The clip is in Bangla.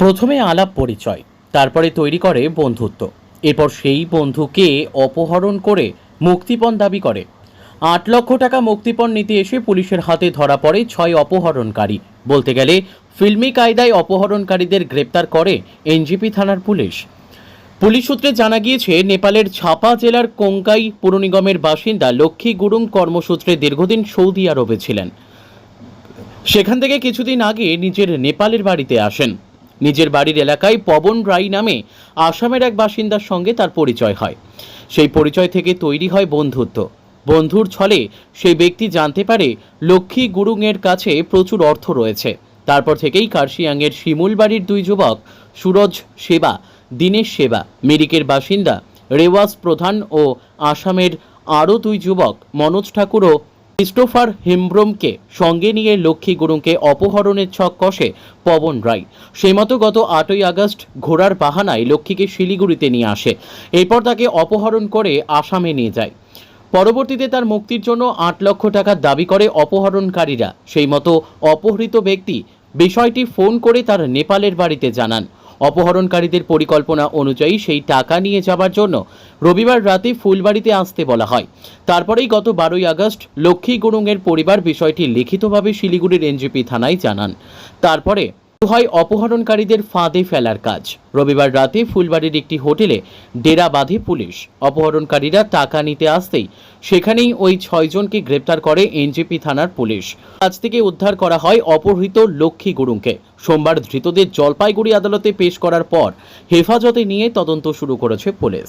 প্রথমে আলাপ পরিচয়, তারপরে তৈরি করে বন্ধুত্ব। এরপর সেই বন্ধুকে অপহরণ করে মুক্তিপণ দাবি করে। আট লক্ষ টাকা মুক্তিপণ নিতে এসে পুলিশের হাতে ধরা পড়ে ছয় অপহরণকারী। বলতে গেলে, ফিল্মি কায়দায় অপহরণকারীদের গ্রেপ্তার করে এনজিপি থানার পুলিশ। পুলিশ সূত্রে জানা গিয়েছে, নেপালের ছাপা জেলার কোঙ্কাই পুর নিগমের বাসিন্দা লক্ষ্মী গুরুং কর্মসূত্রে দীর্ঘদিন সৌদি আরবে ছিলেন। সেখান থেকে কিছুদিন আগে নিজের নেপালের বাড়িতে আসেন। নিজের বাড়ির এলাকায় পবন রাই নামে আসামের এক বাসিন্দার সঙ্গে তার পরিচয় হয়। সেই পরিচয় থেকে তৈরি হয় বন্ধুত্ব। বন্ধুর ছলে সেই ব্যক্তি জানতে পারে লক্ষ্মী গুরুংয়ের কাছে প্রচুর অর্থ রয়েছে। তারপর থেকেই কার্শিয়াংয়ের শিমুল বাড়ির দুই যুবক সুরজ সেবা, দীনেশ সেবা, মিরিকের বাসিন্দা রেওয়াজ প্রধান ও আসামের আরও দুই যুবক মনোজ ঠাকুর ও ক্রিস্টোফার হেমব্রমকে সঙ্গে নিয়ে লক্ষ্মী গুরুংকে অপহরণের ছক কষে পবন রায়। সেই গত আটই আগস্ট ঘোড়ার বাহানায় লক্ষ্মীকে শিলিগুড়িতে নিয়ে আসে। এরপর তাকে অপহরণ করে আসামে নিয়ে যায়। পরবর্তীতে তার মুক্তির জন্য আট লক্ষ টাকা দাবি করে অপহরণকারীরা। সেই মতো অপহৃত ব্যক্তি বিষয়টি ফোন করে তার নেপালের বাড়িতে জানান। অপহরণকারীদের পরিকল্পনা অনুযায়ী সেই টাকা নিয়ে যাবার জন্য রবিবার রাতে ফুলবাড়িতে আসতে বলা হয়। তারপরেই গত বারোই আগস্ট লক্ষ্মী গুরুংয়ের পরিবার বিষয়টি লিখিতভাবে শিলিগুড়ির এনজিপি থানায় জানান। তারপরে হয় অপহরণকারীদের ফাঁদে ফেলার কাজ। রবিবার রাতে ফুলবাড়ির একটি হোটেলে ডেরা বাঁধে পুলিশ। অপহরণকারীরা টাকা নিতে আসতেই সেখানেই ওই ছয়জনকে গ্রেপ্তার করে এনজেপি থানার পুলিশ। আজ থেকে উদ্ধার করা হয় অপহৃত লক্ষ্মী গুরুংকে। সোমবার ধৃতদের জলপাইগুড়ি আদালতে পেশ করার পর হেফাজতে নিয়ে তদন্ত শুরু করেছে পুলিশ।